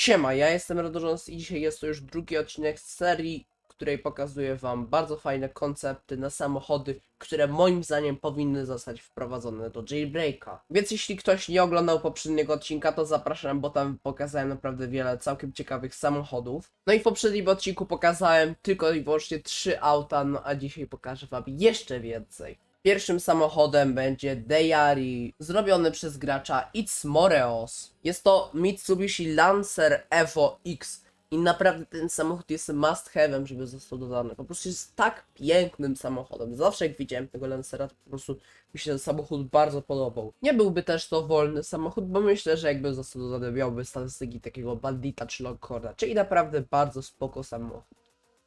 Siema, ja jestem Radorząs i dzisiaj jest to już drugi odcinek z serii, w której pokazuję wam bardzo fajne koncepty na samochody, które moim zdaniem powinny zostać wprowadzone do jailbreaka. Więc jeśli ktoś nie oglądał poprzedniego odcinka, to zapraszam, bo tam pokazałem naprawdę wiele całkiem ciekawych samochodów. No i w poprzednim odcinku pokazałem tylko i wyłącznie trzy auta, no a dzisiaj pokażę wam jeszcze więcej. Pierwszym samochodem będzie Deyari, zrobiony przez gracza It's Moreos. Jest to Mitsubishi Lancer Evo X i naprawdę ten samochód jest must have'em, żeby został dodany. Po prostu jest tak pięknym samochodem. Zawsze jak widziałem tego Lancera, to po prostu mi się ten samochód bardzo podobał. Nie byłby też to wolny samochód, bo myślę, że jakby został dodany, miałby statystyki takiego bandita czy longhorna, czyli naprawdę bardzo spoko samochód.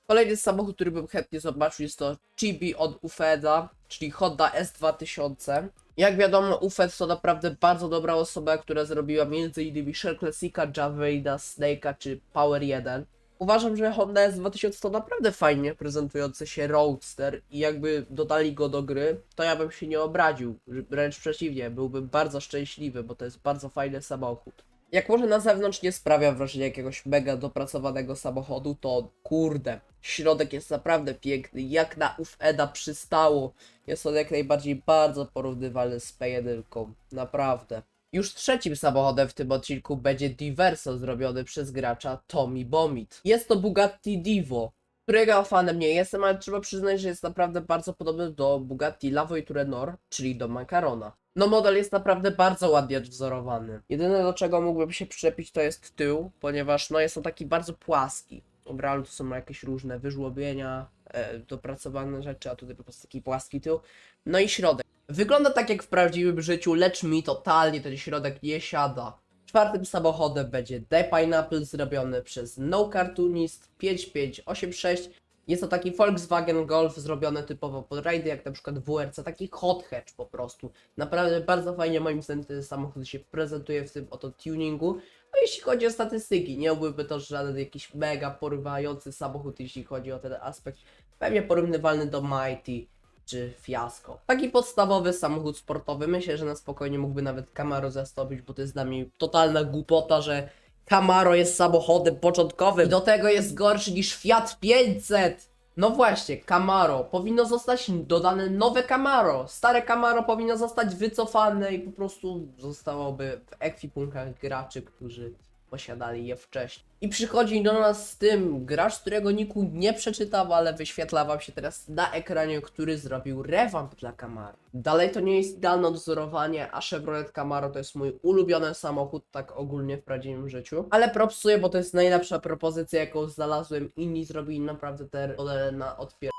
Kolejny samochód, który bym chętnie zobaczył jest to Chibi od Ufeda, czyli Honda S2000. Jak wiadomo, Ufed to naprawdę bardzo dobra osoba, która zrobiła m.in. Shell Classica, Javeida, Snake'a czy Power 1. Uważam, że Honda S2000 to naprawdę fajnie prezentujący się Roadster i jakby dodali go do gry, to ja bym się nie obraził. Wręcz przeciwnie, byłbym bardzo szczęśliwy, bo to jest bardzo fajny samochód. Jak może na zewnątrz nie sprawia wrażenia jakiegoś mega dopracowanego samochodu, to kurde, środek jest naprawdę piękny, jak na ów Eda przystało. Jest on jak najbardziej bardzo porównywalny z P1, naprawdę. Już trzecim samochodem w tym odcinku będzie Diverso zrobiony przez gracza Tommy Bomit. Jest to Bugatti Divo, którego fanem nie jestem, ale trzeba przyznać, że jest naprawdę bardzo podobny do Bugatti Lavoiture Nord, czyli do Macarona. No model jest naprawdę bardzo ładnie wzorowany. Jedyne do czego mógłbym się przyczepić to jest tył, ponieważ no jest on taki bardzo płaski. W realu to są jakieś różne wyżłobienia, e, dopracowane rzeczy, a tutaj po prostu taki płaski tył. No i środek. Wygląda tak jak w prawdziwym życiu, lecz mi totalnie ten środek nie siada. Czwartym samochodem będzie The Pineapple zrobiony przez No Cartoonist 5586. Jest to taki Volkswagen Golf zrobiony typowo pod rajdy, jak na przykład WRC, taki hot hatch po prostu. Naprawdę bardzo fajnie moim zdaniem ten samochód się prezentuje w tym oto tuningu. Jeśli chodzi o statystyki, nie byłby to żaden jakiś mega porywający samochód, jeśli chodzi o ten aspekt. Pewnie porównywalny do Mighty czy Fiasco. Taki podstawowy samochód sportowy, myślę, że na spokojnie mógłby nawet Camaro zastąpić, bo to jest dla mnie totalna głupota, że Camaro jest samochodem początkowym. I do tego jest gorszy niż Fiat 500. No właśnie, Camaro. Powinno zostać dodane nowe Camaro. Stare Camaro powinno zostać wycofane i po prostu zostałoby w ekwipunkach graczy, którzy posiadali je wcześniej. I przychodzi do nas z tym gracz, którego niku nie przeczytał, ale wyświetla wam się teraz na ekranie, który zrobił rewamp dla Camaro. Dalej to nie jest idealne odwzorowanie, a Chevrolet Camaro to jest mój ulubiony samochód, tak ogólnie w prawdziwym życiu. Ale propsuję, bo to jest najlepsza propozycja, jaką znalazłem. Inni zrobili naprawdę te modele na otwier...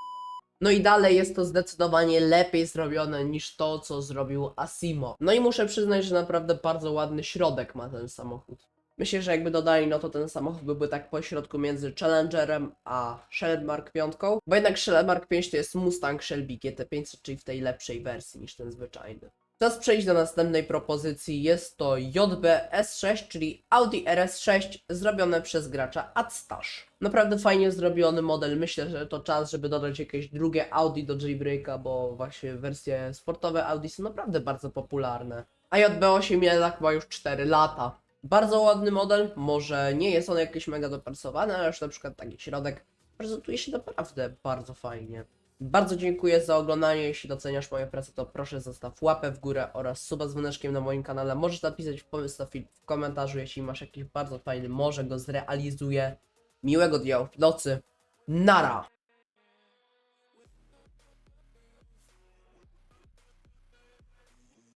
No i dalej jest to zdecydowanie lepiej zrobione niż to, co zrobił Asimo. No i muszę przyznać, że naprawdę bardzo ładny środek ma ten samochód. Myślę, że jakby dodali, no to ten samochód byłby tak po środku między Challengerem a Shelby Mark 5, bo jednak Shelby Mark 5 to jest Mustang Shelby GT500, czyli w tej lepszej wersji niż ten zwyczajny. Czas przejść do następnej propozycji. Jest to JB S6, czyli Audi RS6 zrobione przez gracza Adstash. Naprawdę fajnie zrobiony model. Myślę, że to czas, żeby dodać jakieś drugie Audi do jailbreaka, bo właśnie wersje sportowe Audi są naprawdę bardzo popularne. A JB8 jednak ma już 4 lata. Bardzo ładny model, może nie jest on jakiś mega dopracowany, ale już na przykład taki środek prezentuje się naprawdę bardzo fajnie. Bardzo dziękuję za oglądanie, jeśli doceniasz moją pracę to proszę zostaw łapę w górę oraz suba z dzwoneczkiem na moim kanale. Możesz napisać pomysł na film w komentarzu, jeśli masz jakiś bardzo fajny, może go zrealizuję. Miłego dnia w nocy, nara!